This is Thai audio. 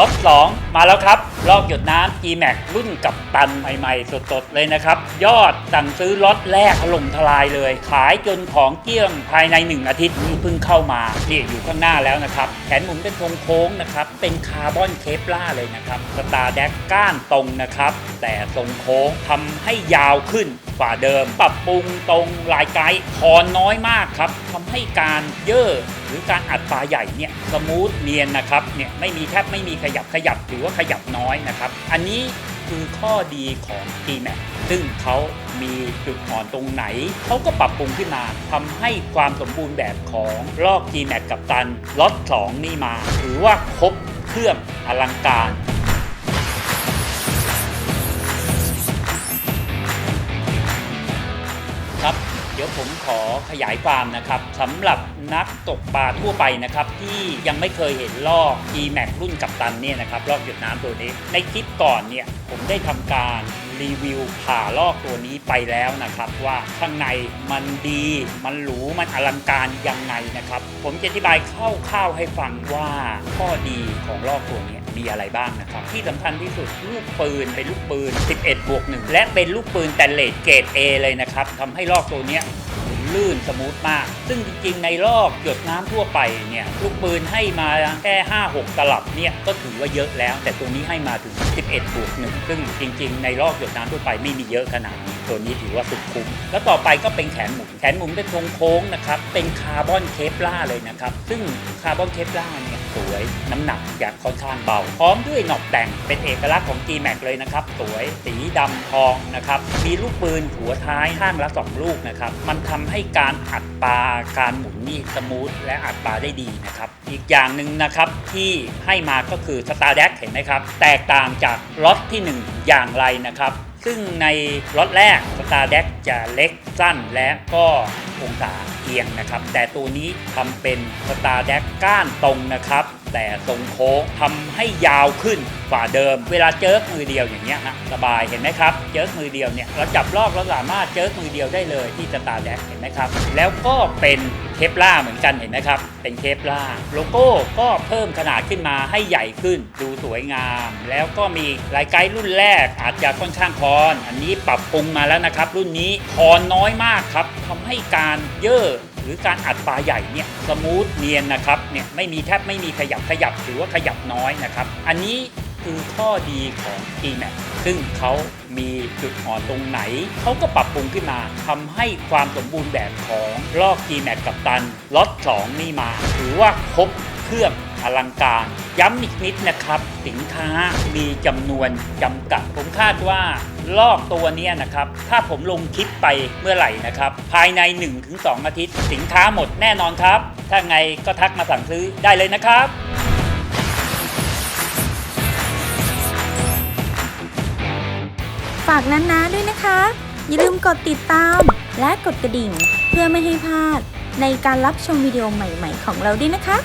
ล็อต2มาแล้วครับ ลอกหยดน้ำ G-Max รุ่นกับตันใหม่ๆ สดๆ เลยนะครับ ยอดสั่งซื้อล็อตแรกถล่มทลายเลย ขายจนของเกลี้ยงภายใน 1 อาทิตย์นี้เพิ่งเข้ามานี่อยู่ข้างหน้าแล้วนะครับ แขนหมุนเป็นทรงโค้งนะครับ เป็นคาร์บอนเคปล่าเลยนะครับ สตาร์แดกก้านตรงนะครับ แต่ทรงโค้งทำให้ยาวขึ้นกว่าเดิม ปรับปรุงตรงลายไกด์คอนน้อยมากครับ ทำให้การเย่อหรือการอัดปลาใหญ่เนี่ยสมูทเนียนนะครับเนี่ยไม่มีแทบไม่มีขยับขยับถือว่าขยับน้อยนะครับ อันนี้คือข้อดีของ t m a x ซึ่งเขามีจุดอ่อนตรงไหน เขาก็ปรับปรุงขึ้นมาทำให้ความสมบูรณ์แบบของลอก g m a x กับตันล็อต2นี่มา ถือว่าครบเครื่องอลังการครับ เดี๋ยวผมขอขยายความนะครับสำหรับนักตกปลาทั่วไปนะครับที่ยังไม่เคยเห็นลอก G-Max รุ่นกับตันเนี่ยนะครับลอกหยดน้ำตัวนี้ ในคลิปก่อนเนี่ยผมได้ทำการรีวิวผ่าลอกตัวนี้ไปแล้วนะครับ ว่าข้างในมันดี มันหรู มันอลังการยังไงนะครับ ผมจะอธิบายคร่าวๆให้ฟังว่าข้อดีของลอกตัวนี้ มีอะไรบ้างนะครับ ที่สำคัญที่สุดลูกปืนเป็นลูกปืน 11บวก1และเป็นลูกปืนแต่เลดเกรด A เลยนะครับทำให้ลอกตัวเนี้ยลื่นสมูทมาก ซึ่งจริงๆ ในลอกหยดน้ำทั่วไปเนี่ยลูกปืนให้มาแค่ 5-6 ตลับเนี่ยก็ถือว่าเยอะแล้ว แต่ตัวนี้ให้มาถึง 11บวก1ซึ่งจริงๆ ในลอกหยดน้ำทั่วไปไม่มีเยอะขนาดนี้ ตัวนี้ถือว่าสุดคุ้ม แล้วต่อไปก็เป็นแขนหมุน แขนหมุนเป็นทรงโค้งนะครับ เป็นคาร์บอนเคปล่าเลยนะครับ ซึ่งคาร์บอนเคปล่าเนี่ยสวย น้ำหนักอยากค่อนข้างเบา พร้อมด้วยหนอกแต่งเป็นเอกลักษณ์ของ G-Max เลยนะครับ สวย สีดำทองนะครับ มีลูกปืนหัวท้ายข้างละสองลูกนะครับ มันทำให้การอัดปลาการหมุนนี่สมูทและอัดปลาได้ดีนะครับ อีกอย่างหนึ่งนะครับที่ให้มาก็คือ Star d a เห็นไหมครับ แตกต่างจากล็อตที่ 1 อย่างไรนะครับ ซึ่งในล็อตแรกสตาร์แดกจะเล็กสั้นและก็องศาเอียงนะครับ แต่ตัวนี้ทำเป็นสตาร์แดกก้านตรงนะครับ แต่ทรงโค้งทำให้ยาวขึ้นกว่าเดิม เวลาเจิกมือเดียวอย่างเงี้ยฮะสบายเห็นไหมครับ เจิกมือเดียวเนี่ยเราจับลอกเราสามารถเจิกมือเดียวได้เลยที่สตาร์แดกเห็นไหมครับ แล้วก็เป็นเคปล่าเหมือนกันเห็นไหมครับ เป็นเคปล่าโลโก้ก็เพิ่มขนาดขึ้นมาให้ใหญ่ขึ้น ดูสวยงาม แล้วก็มีลายไกด์รุ่นแรกอาจจะค่อนข้างคอน อันนี้ปรับปรุงมาแล้วนะครับ รุ่นนี้คอนน้อยมากครับทำให้การเย่อ หรือการอัดปลาใหญ่เนี่ยสมูทเนียนนะครับเนี่ยไม่มีแทบไม่มีขยับขยับหรือว่าขยับน้อยนะครับ อันนี้คือข้อดีของ t m a x ซึ่งเขามีจุดอ่อนตรงไหน เขาก็ปรับปรุงขึ้นมาทำให้ความสมบูรณ์แบบของลอก t m a x กับตันล็อต2นี่มา ถือว่าครบเครื่อง อลังการ ย้ำอีกนิดนะครับ สินค้ามีจำนวนจำกัด ผมคาดว่าลอกตัวนี้นะครับ ถ้าผมลงคลิปไปเมื่อไหร่นะครับ ภายใน 1-2 อาทิตย์ สินค้าหมดแน่นอนครับ ถ้าไงก็ทักมาสั่งซื้อได้เลยนะครับฝากนั้นนะด้วยนะคะ อย่าลืมกดติดตามและกดกระดิ่ง เพื่อไม่ให้พลาดในการรับชมวิดีโอใหม่ ๆ ของเราด้วยนะคะ